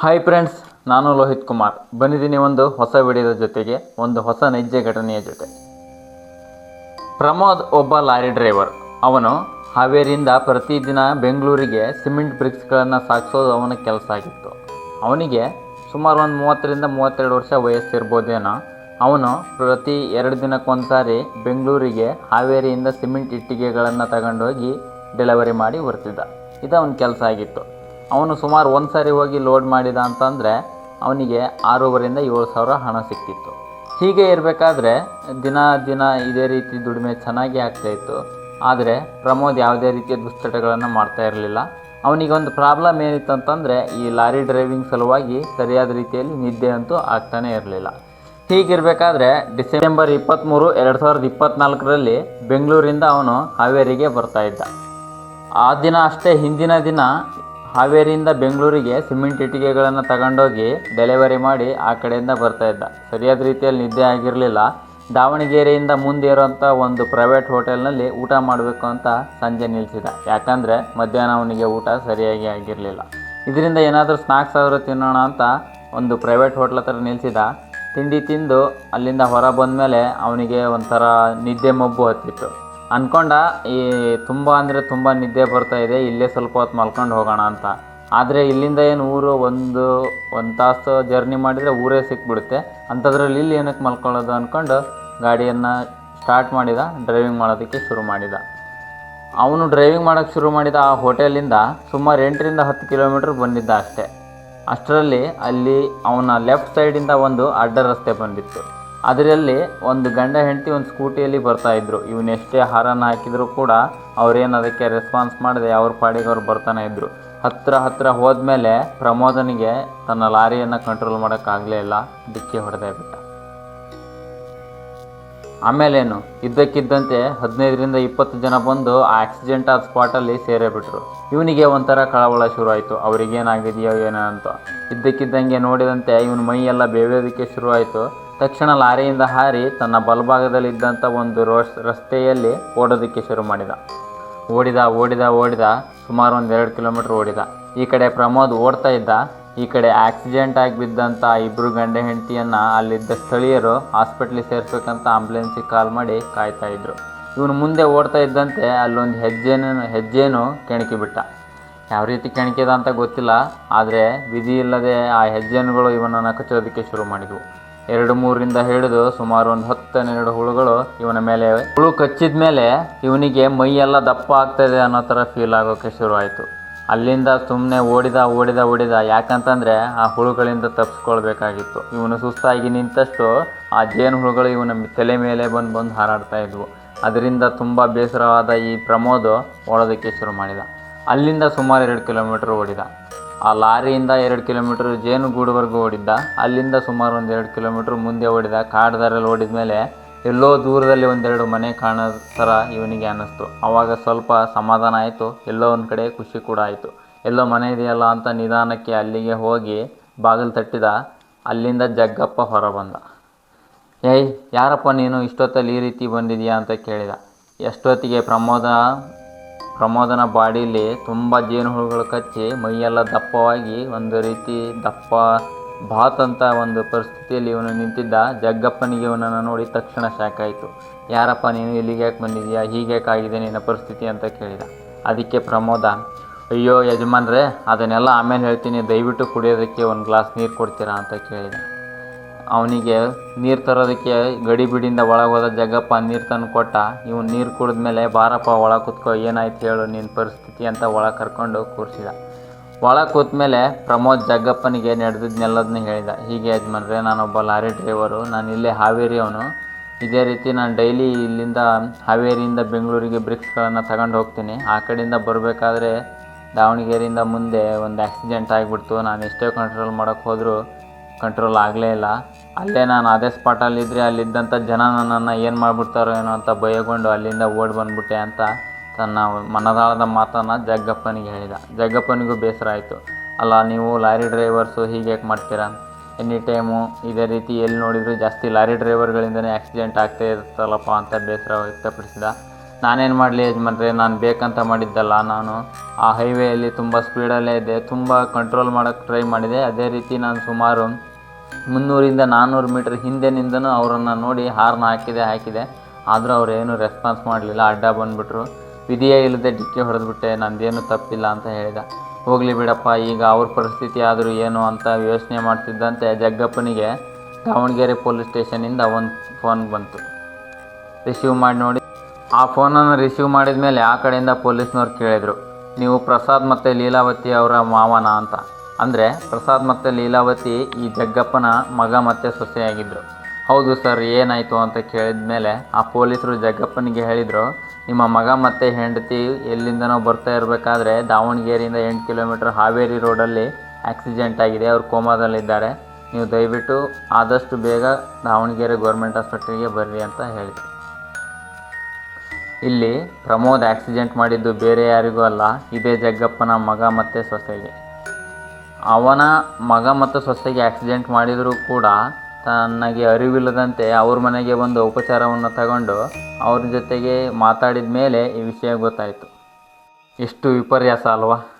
Hi friends ನಾನು ಲೋಹಿತ್ ಕುಮಾರ್. ಬಂದಿದ್ದೀನಿ ಒಂದು ಹೊಸ ವಿಡಿಯೋದ ಜೊತೆಗೆ ಒಂದು ಹೊಸ ನೈಜ ಘಟನೆಯ ಜೊತೆ. ಪ್ರಮೋದ್ ಒಬ್ಬ ಲಾರಿ ಡ್ರೈವರ್ ಅವನು ಹಾವೇರಿಯಿಂದ ಪ್ರತಿದಿನ ಬೆಂಗಳೂರಿಗೆ ಸಿಮೆಂಟ್ ಬ್ರಿಕ್ಸ್ಗಳನ್ನು ಸಾಗಿಸೋದು ಅವನ ಕೆಲಸ ಆಗಿತ್ತು. ಅವನಿಗೆ ಸುಮಾರು ಒಂದು ಮೂವತ್ತರಿಂದ ಮೂವತ್ತೆರಡು ವರ್ಷ ವಯಸ್ಸಿರ್ಬೋದೇನೋ, ಅವನು ಪ್ರತಿ ಎರಡು ದಿನಕ್ಕೊಂದ್ಸಾರಿ ಬೆಂಗಳೂರಿಗೆ ಹಾವೇರಿಯಿಂದ ಸಿಮೆಂಟ್ ಇಟ್ಟಿಗೆಗಳನ್ನು ತಗೊಂಡೋಗಿ ಡೆಲಿವರಿ ಮಾಡಿ ಬರ್ತಿದ್ದ. ಇದು ಅವನ ಕೆಲಸ ಆಗಿತ್ತು. ಅವನು ಸುಮಾರು ಒಂದು ಸಾರಿ ಹೋಗಿ ಲೋಡ್ ಮಾಡಿದ ಅಂತಂದರೆ ಅವನಿಗೆ ಆರೂವರೆಯಿಂದ ಏಳು ಸಾವಿರ ಹಣ ಸಿಕ್ತಿತ್ತು ಹೀಗೆ ಇರಬೇಕಾದ್ರೆ ದಿನ ದಿನ ಇದೇ ರೀತಿ ದುಡಿಮೆ ಚೆನ್ನಾಗಿ ಆಗ್ತಾಯಿತ್ತು ಆದರೆ ಪ್ರಮೋದ್ ಯಾವುದೇ ರೀತಿಯ ದುಸ್ತಟಗಳನ್ನು ಮಾಡ್ತಾ ಇರಲಿಲ್ಲ. ಅವನಿಗೆ ಒಂದು ಪ್ರಾಬ್ಲಮ್ ಏನಿತ್ತು ಅಂತಂದರೆ ಈ ಲಾರಿ ಡ್ರೈವಿಂಗ್ ಸಲುವಾಗಿ ಸರಿಯಾದ ರೀತಿಯಲ್ಲಿ ನಿದ್ದೆ ಅಂತೂ ಆಗ್ತಾನೇ ಇರಲಿಲ್ಲ. ಹೀಗಿರಬೇಕಾದ್ರೆ ಡಿಸೆಂಬರ್ ಇಪ್ಪತ್ತ್ಮೂರು ಎರಡು ಸಾವಿರದ ಇಪ್ಪತ್ತ್ನಾಲ್ಕರಲ್ಲಿ ಬೆಂಗಳೂರಿಂದ ಅವನು ಹಾವೇರಿಗೆ ಬರ್ತಾ ಇದ್ದ. ಆ ದಿನ ಅಷ್ಟೇ ಹಿಂದಿನ ದಿನ ಹಾವೇರಿಯಿಂದ ಬೆಂಗಳೂರಿಗೆ ಸಿಮೆಂಟ್ ಇಟ್ಟಿಗೆಗಳನ್ನು ತಗೊಂಡೋಗಿ ಡೆಲಿವರಿ ಮಾಡಿ ಆ ಕಡೆಯಿಂದ ಬರ್ತಾ ಇದ್ದ. ಸರಿಯಾದ ರೀತಿಯಲ್ಲಿ ನಿದ್ದೆ ಆಗಿರಲಿಲ್ಲ. ದಾವಣಗೆರೆಯಿಂದ ಮುಂದೆ ಇರೋಂಥ ಒಂದು ಪ್ರೈವೇಟ್ ಹೋಟೆಲ್ನಲ್ಲಿ ಊಟ ಮಾಡಬೇಕು ಅಂತ ಸಂಜೆ ನಿಲ್ಲಿಸಿದ ಯಾಕಂದರೆ ಮಧ್ಯಾಹ್ನ ಅವನಿಗೆ ಊಟ ಸರಿಯಾಗಿ ಆಗಿರಲಿಲ್ಲ. ಇದರಿಂದ ಏನಾದರೂ ಸ್ನ್ಯಾಕ್ಸ್ ಆದರೂ ತಿನ್ನೋಣ ಅಂತ ಒಂದು ಪ್ರೈವೇಟ್ ಹೋಟ್ಲ್ ಹತ್ರ ನಿಲ್ಲಿಸಿದ ತಿಂಡಿ ತಿಂದು ಅಲ್ಲಿಂದ ಹೊರ ಬಂದ ಮೇಲೆ ಅವನಿಗೆ ಒಂಥರ ನಿದ್ದೆ ಮಬ್ಬು ಹತ್ತಿತ್ತು. ಅಂದ್ಕೊಂಡ ಈ ತುಂಬ ಅಂದರೆ ತುಂಬ ನಿದ್ದೆ ಬರ್ತಾ ಇದೆ, ಇಲ್ಲೇ ಸ್ವಲ್ಪ ಹೊತ್ತು ಮಲ್ಕೊಂಡು ಹೋಗೋಣ ಅಂತ. ಆದರೆ ಇಲ್ಲಿಂದ ಏನು ಊರು ಒಂದು ಒಂದು ತಾಸು ಜರ್ನಿ ಮಾಡಿದರೆ ಊರೇ ಸಿಕ್ಬಿಡುತ್ತೆ. ಅಂಥದ್ರಲ್ಲಿ ಇಲ್ಲಿ ಏನಕ್ಕೆ ಮಲ್ಕೊಳ್ಳೋದು ಅಂದ್ಕೊಂಡು ಗಾಡಿಯನ್ನು ಸ್ಟಾರ್ಟ್ ಮಾಡಿದ ಡ್ರೈವಿಂಗ್ ಮಾಡೋದಕ್ಕೆ ಶುರು ಮಾಡಿದ. ಅವನು ಡ್ರೈವಿಂಗ್ ಮಾಡೋಕ್ಕೆ ಶುರು ಮಾಡಿದ ಆ ಹೋಟೆಲಿಂದ ಸುಮಾರು ಎಂಟರಿಂದ ಹತ್ತು ಕಿಲೋಮೀಟ್ರ್ ಬಂದಿದ್ದ ಅಷ್ಟೇ. ಅಷ್ಟರಲ್ಲಿ ಅಲ್ಲಿ ಅವನ ಲೆಫ್ಟ್ ಸೈಡಿಂದ ಒಂದು ಅಡ್ಡ ರಸ್ತೆ ಬಂದಿತ್ತು. ಅದರಲ್ಲಿ ಒಂದು ಗಂಡ ಹೆಂಡತಿ ಒಂದು ಸ್ಕೂಟಿಯಲ್ಲಿ ಬರ್ತಾ ಇವನು ಎಷ್ಟೇ ಹಾರನ ಹಾಕಿದರೂ ಕೂಡ ಅವ್ರೇನು ಅದಕ್ಕೆ ರೆಸ್ಪಾನ್ಸ್ ಮಾಡದೆ, ಅವ್ರ ಪಾಡಿಗೆ ಅವ್ರು ಬರ್ತಾನೆ ಇದ್ರು. ಹತ್ತಿರ ಹತ್ತಿರ ಹೋದ್ಮೇಲೆ ಪ್ರಮೋದನಿಗೆ ತನ್ನ ಲಾರಿಯನ್ನು ಕಂಟ್ರೋಲ್ ಮಾಡೋಕ್ಕಾಗಲೇ ಇಲ್ಲ, ಡಿಕ್ಕಿ ಹೊಡೆದೇ ಬಿಟ್ಟ. ಆಮೇಲೇನು, ಇದ್ದಕ್ಕಿದ್ದಂತೆ ಹದಿನೈದರಿಂದ ಇಪ್ಪತ್ತು ಜನ ಬಂದು ಆ ಆಕ್ಸಿಡೆಂಟ್ ಆದ ಸ್ಪಾಟಲ್ಲಿ ಸೇರೇ ಬಿಟ್ಟರು ಇವನಿಗೆ ಒಂಥರ ಕಳವಳ ಶುರುವಾಯಿತು. ಅವ್ರಿಗೇನಾಗಿದೆಯೋ ಏನೋ ಅಂತ. ಇದ್ದಕ್ಕಿದ್ದಂಗೆ ನೋಡಿದಂತೆ ಇವನ ಮೈ ಎಲ್ಲ ಬೇಯೋದಕ್ಕೆ ಶುರುವಾಯಿತು. ತಕ್ಷಣ ಲಾರಿಯಿಂದ ಹಾರಿ ತನ್ನ ಬಲಭಾಗದಲ್ಲಿದ್ದಂಥ ಒಂದು ರೋಸ್ ರಸ್ತೆಯಲ್ಲಿ ಓಡೋದಕ್ಕೆ ಶುರು ಮಾಡಿದ. ಓಡಿದ ಓಡಿದ ಓಡಿದ, ಸುಮಾರು ಒಂದು ಎರಡು ಕಿಲೋಮೀಟ್ರ್ ಓಡಿದ. ಈ ಕಡೆ ಪ್ರಮೋದ್ ಓಡ್ತಾ ಇದ್ದ, ಈ ಕಡೆ ಆಕ್ಸಿಡೆಂಟ್ ಆಗಿ ಬಿದ್ದಂಥ ಇಬ್ಬರು ಗಂಡ ಹೆಂಡತಿಯನ್ನು ಅಲ್ಲಿದ್ದ ಸ್ಥಳೀಯರು ಹಾಸ್ಪಿಟ್ಲಿಗೆ ಸೇರಿಸ್ಬೇಕಂತ ಆಂಬುಲೆನ್ಸಿಗೆ ಕಾಲ್ ಮಾಡಿ ಕಾಯ್ತಾ ಇದ್ದರು ಇವನು ಮುಂದೆ ಓಡ್ತಾ ಇದ್ದಂತೆ ಅಲ್ಲೊಂದು ಹೆಜ್ಜೆನೂ ಹೆಜ್ಜೆನೂ ಕೆಣಕಿ ಬಿಟ್ಟ. ಯಾವ ರೀತಿ ಕೆಣಕಿದ ಅಂತ ಗೊತ್ತಿಲ್ಲ, ಆದರೆ ವಿಧಿ ಇಲ್ಲದೆ ಆ ಹೆಜ್ಜೆನುಗಳು ಇವನನ್ನು ಕಚ್ಚೋದಕ್ಕೆ ಶುರು ಮಾಡಿದವು. ಎರಡು ಮೂರಿಂದ ಹಿಡಿದು ಸುಮಾರು ಒಂದು ಹತ್ತು ಹನ್ನೆರಡು ಹುಳುಗಳು ಇವನ ಮೇಲೆ ಹುಳು ಕಚ್ಚಿದ ಮೇಲೆ ಇವನಿಗೆ ಮೈಯೆಲ್ಲ ದಪ್ಪ ಆಗ್ತದೆ ಅನ್ನೋ ಥರ ಫೀಲ್ ಆಗೋಕ್ಕೆ ಶುರುವಾಯಿತು. ಅಲ್ಲಿಂದ ಸುಮ್ಮನೆ ಓಡಿದ ಓಡಿದ ಓಡಿದ, ಯಾಕಂತಂದರೆ ಆ ಹುಳುಗಳಿಂದ ತಪ್ಪಿಸ್ಕೊಳ್ಬೇಕಾಗಿತ್ತು ಇವನು ಸುಸ್ತಾಗಿ ನಿಂತಷ್ಟು ಆ ಜೇನು ಹುಳುಗಳು ಇವನ ತಲೆ ಮೇಲೆ ಬಂದು ಬಂದು ಹಾರಾಡ್ತಾ ಇದ್ವು. ಅದರಿಂದ ತುಂಬ ಬೇಸರವಾದ ಈ ಪ್ರಮೋದ್ ಓಡೋದಕ್ಕೆ ಶುರು ಮಾಡಿದ. ಅಲ್ಲಿಂದ ಸುಮಾರು ಎರಡು ಕಿಲೋಮೀಟ್ರ್ ಓಡಿದ. ಆ ಲಾರಿಯಿಂದ ಎರಡು ಕಿಲೋಮೀಟ್ರ್ ಜೇನುಗೂಡುವರೆಗೂ ಓಡಿದ್ದ, ಅಲ್ಲಿಂದ ಸುಮಾರು ಒಂದು ಎರಡು ಕಿಲೋಮೀಟ್ರ್ ಮುಂದೆ ಓಡಿದ ಕಾಡ್ದಾರಲ್ಲಿ ಓಡಿದ ಮೇಲೆ ಎಲ್ಲೋ ದೂರದಲ್ಲಿ ಒಂದೆರಡು ಮನೆ ಕಾಣೋ ಥರ ಇವನಿಗೆ ಅನ್ನಿಸ್ತು. ಆವಾಗ ಸ್ವಲ್ಪ ಸಮಾಧಾನ ಆಯಿತು, ಎಲ್ಲೋ ಒಂದು ಕಡೆ ಖುಷಿ ಕೂಡ ಆಯಿತು. ಎಲ್ಲೋ ಮನೆ ಇದೆಯಲ್ಲ ಅಂತ ನಿಧಾನಕ್ಕೆ ಅಲ್ಲಿಗೆ ಹೋಗಿ ಬಾಗಿಲು ತಟ್ಟಿದ, ಅಲ್ಲಿಂದ ಜಗ್ಗಪ್ಪ ಹೊರ ಬಂದ ಏಯ್, ಯಾರಪ್ಪ ನೀನು? ಇಷ್ಟೊತ್ತಲ್ಲಿ ಈ ರೀತಿ ಬಂದಿದೆಯಾ ಅಂತ ಕೇಳಿದ. ಎಷ್ಟೊತ್ತಿಗೆ ಪ್ರಮೋದ ಪ್ರಮೋದನ ಬಾಡಿಲಿ ತುಂಬ ಜೇನುಹುಳುಗಳು ಕಚ್ಚಿ ಮೈಯೆಲ್ಲ ದಪ್ಪವಾಗಿ ಒಂದು ರೀತಿ ದಪ್ಪ ಬಾತ್ ಅಂತ ಒಂದು ಪರಿಸ್ಥಿತಿಯಲ್ಲಿ ಇವನು ನಿಂತಿದ್ದ. ಜಗ್ಗಪ್ಪನಿಗೆ ಇವನನ್ನು ನೋಡಿ ತಕ್ಷಣ ಶಾಕ್ ಆಯಿತು ಯಾರಪ್ಪ, ನೀನು ಇಲ್ಲಿಗೆ ಯಾಕೆ ಬಂದಿದೆಯಾ ಹೀಗ್ಯಾಕಾಗಿದೆ ನಿನ್ನ ಪರಿಸ್ಥಿತಿ ಅಂತ ಕೇಳಿದ. ಅದಕ್ಕೆ ಪ್ರಮೋದ, ಅಯ್ಯೋ ಯಜಮಾನ್ರೆ, ಅದನ್ನೆಲ್ಲ ಆಮೇಲೆ ಹೇಳ್ತೀನಿ. ದಯವಿಟ್ಟು ಕುಡಿಯೋದಕ್ಕೆ ಒಂದು ಗ್ಲಾಸ್ ನೀರು ಕೊಡ್ತೀರಾ ಅಂತ ಕೇಳಿದ. ಅವನಿಗೆ ನೀರು ತರೋದಕ್ಕೆ ಗಡಿಬಿಡಿಯಿಂದ ಒಳಗೆ ಹೋದ ಜಗ್ಗಪ್ಪ ನೀರು ತಂದು ಕೊಟ್ಟ. ಇವ್ನು ನೀರು ಕುಡಿದ್ಮೇಲೆ ಬಾರಪ್ಪ, ಒಳಗೆ ಕೂತ್ಕೋ, ಏನಾಯ್ತು ಹೇಳು ನಿನ್ನ ಪರಿಸ್ಥಿತಿ ಅಂತ ಒಳಗೆ ಕರ್ಕೊಂಡು ಕೂರಿಸಿದ. ಒಳಗೆ ಕೂತ್ಮೇಲೆ ಪ್ರಮೋದ್ ಜಗ್ಗಪ್ಪನಿಗೆ ನಡೆದಿದ್ನೆಲ್ಲದನ್ನ ಹೇಳಿದ. ಹೀಗೆ ಯಜಮಾನ್ರೆ ನಾನೊಬ್ಬ ಲಾರಿ ಡ್ರೈವರು ನಾನು ಇಲ್ಲೇ ಹಾವೇರಿ ಅವನು ಇದೇ ರೀತಿ ನಾನು ಡೈಲಿ ಇಲ್ಲಿಂದ ಹಾವೇರಿಯಿಂದ ಬೆಂಗಳೂರಿಗೆ ಬ್ರಿಕ್ಸ್ಗಳನ್ನು ತಗೊಂಡು ಹೋಗ್ತೀನಿ. ಆ ಕಡೆಯಿಂದ ಬರಬೇಕಾದ್ರೆ ದಾವಣಗೆರೆಯಿಂದ ಮುಂದೆ ಒಂದು ಆಕ್ಸಿಡೆಂಟ್ ಆಗಿಬಿಡ್ತು. ನಾನು ಎಷ್ಟೇ ಕಂಟ್ರೋಲ್ ಮಾಡೋಕ್ಕೆ ಹೋದರೂ ಕಂಟ್ರೋಲ್ ಆಗಲೇ ಇಲ್ಲ. ಅಲ್ಲೇ ನಾನು ಅದೇ ಸ್ಪಾಟಲ್ಲಿದ್ದರೆ ಅಲ್ಲಿದ್ದಂಥ ಜನ ನನ್ನನ್ನು ಏನು ಮಾಡಿಬಿಡ್ತಾರೋ ಏನೋ ಅಂತ ಭಯಗೊಂಡು ಅಲ್ಲಿಂದ ಓಡಿ ಬಂದ್ಬಿಟ್ಟೆ ಅಂತ ತನ್ನ ಮನದಾಳದ ಮಾತನ್ನು ಜಗ್ಗಪ್ಪನಿಗೆ ಹೇಳಿದ. ಜಗ್ಗಪ್ಪನಿಗೂ ಬೇಸರ ಆಯಿತು. ಅಲ್ಲ, ನೀವು ಲಾರಿ ಡ್ರೈವರ್ಸು ಹೀಗೆ ಯಾಕೆ ಮಾಡ್ತೀರಾ? ಎನಿ ಟೈಮು ಇದೇ ರೀತಿ ಎಲ್ಲಿ ನೋಡಿದರೂ ಜಾಸ್ತಿ ಲಾರಿ ಡ್ರೈವರ್ಗಳಿಂದನೇ ಆಕ್ಸಿಡೆಂಟ್ ಆಗ್ತಾ ಇರುತ್ತಲ್ಲಪ್ಪ ಅಂತ ಬೇಸರ ವ್ಯಕ್ತಪಡಿಸಿದ. ನಾನೇನು ಮಾಡಲಿ ಯಜಮಾನ್ರೆ, ನಾನು ಬೇಕಂತ ಮಾಡಿದ್ದಲ್ಲ ನಾನು. ಆ ಹೈವೇಯಲ್ಲಿ ತುಂಬ ಸ್ಪೀಡಲ್ಲೇ ಇದೆ. ತುಂಬ ಕಂಟ್ರೋಲ್ ಮಾಡೋಕ್ಕೆ ಟ್ರೈ ಮಾಡಿದೆ. ಅದೇ ರೀತಿ ನಾನು ಸುಮಾರು ಮುನ್ನೂರಿಂದ ನಾನ್ನೂರು ಮೀಟ್ರ್ ಹಿಂದೆನಿಂದನೂ ಅವರನ್ನು ನೋಡಿ ಹಾರ್ನ್ ಹಾಕಿದೆ ಹಾಕಿದೆ. ಆದರೂ ಅವ್ರು ಏನು ರೆಸ್ಪಾನ್ಸ್ ಮಾಡಲಿಲ್ಲ. ಅಡ್ಡ ಬಂದುಬಿಟ್ರು. ವಿಧಿಯೇ ಇಲ್ಲದೆ ಡಿಕ್ಕಿ ಹೊಡೆದ್ಬಿಟ್ಟೆ. ನಂದೇನು ತಪ್ಪಿಲ್ಲ ಅಂತ ಹೇಳಿದ. ಹೋಗಲಿ ಬಿಡಪ್ಪ, ಈಗ ಅವ್ರ ಪರಿಸ್ಥಿತಿ ಆದರೂ ಏನು ಅಂತ ಯೋಚನೆ ಮಾಡ್ತಿದ್ದಂತೆ ಜಗ್ಗಪ್ಪನಿಗೆ ದಾವಣಗೆರೆ ಪೊಲೀಸ್ ಸ್ಟೇಷನಿಂದ ಒಂದು ಫೋನ್ ಬಂತು. ರಿಸೀವ್ ಮಾಡಿ ನೋಡಿ. ಆ ಫೋನನ್ನು ರಿಸೀವ್ ಮಾಡಿದ ಮೇಲೆ ಆ ಕಡೆಯಿಂದ ಪೊಲೀಸ್ನವ್ರು ಕೇಳಿದರು. ನೀವು ಪ್ರಸಾದ್ ಮತ್ತು ಲೀಲಾವತಿ ಅವರ ಮಾವನ? ಅಂತ. ಅಂದರೆ ಪ್ರಸಾದ್ ಮತ್ತು ಲೀಲಾವತಿ ಈ ಜಗ್ಗಪ್ಪನ ಮಗ ಮತ್ತು ಸೊಸೆಯಾಗಿದ್ದರು ಹೌದು ಸರ್, ಏನಾಯಿತು ಅಂತ ಕೇಳಿದ ಮೇಲೆ ಆ ಪೊಲೀಸರು ಜಗ್ಗಪ್ಪನಿಗೆ ಹೇಳಿದರು, ನಿಮ್ಮ ಮಗ ಮತ್ತು ಹೆಂಡತಿ ಎಲ್ಲಿಂದನೋ ಬರ್ತಾ ಇರಬೇಕಾದ್ರೆ ದಾವಣಗೆರೆಯಿಂದ ಎಂಟು ಕಿಲೋಮೀಟ್ರ್ ಹಾವೇರಿ ರೋಡಲ್ಲಿ ಆಕ್ಸಿಡೆಂಟ್ ಆಗಿದೆ, ಅವರು ಕೋಮಾದಲ್ಲಿದ್ದಾರೆ. ನೀವು ದಯವಿಟ್ಟು ಆದಷ್ಟು ಬೇಗ ದಾವಣಗೆರೆ ಗೌರ್ಮೆಂಟ್ ಆಸ್ಪತ್ರೆಗೆ ಬರ್ರಿ ಅಂತ ಹೇಳಿದರು. ಇಲ್ಲಿ ಪ್ರಮೋದ್ ಆಕ್ಸಿಡೆಂಟ್ ಮಾಡಿದ್ದು ಬೇರೆ ಯಾರಿಗೂ ಅಲ್ಲ, ಇದೇ ಜಗ್ಗಪ್ಪನ ಮಗ ಮತ್ತು ಸೊಸೆಗೆ. ಅವನ ಮಗ ಮತ್ತು ಸೊಸೆಗೆ ಆಕ್ಸಿಡೆಂಟ್ ಮಾಡಿದರೂ ಕೂಡ ತನಗೆ ಅರಿವಿಲ್ಲದಂತೆ ಅವ್ರ ಮನೆಗೆ ಬಂದು ಉಪಚಾರವನ್ನು ತಗೊಂಡು ಅವ್ರ ಜೊತೆಗೆ ಮಾತಾಡಿದ ಮೇಲೆ ಈ ವಿಷಯ ಗೊತ್ತಾಯಿತು. ಎಷ್ಟು ವಿಪರ್ಯಾಸ ಅಲ್ವಾ?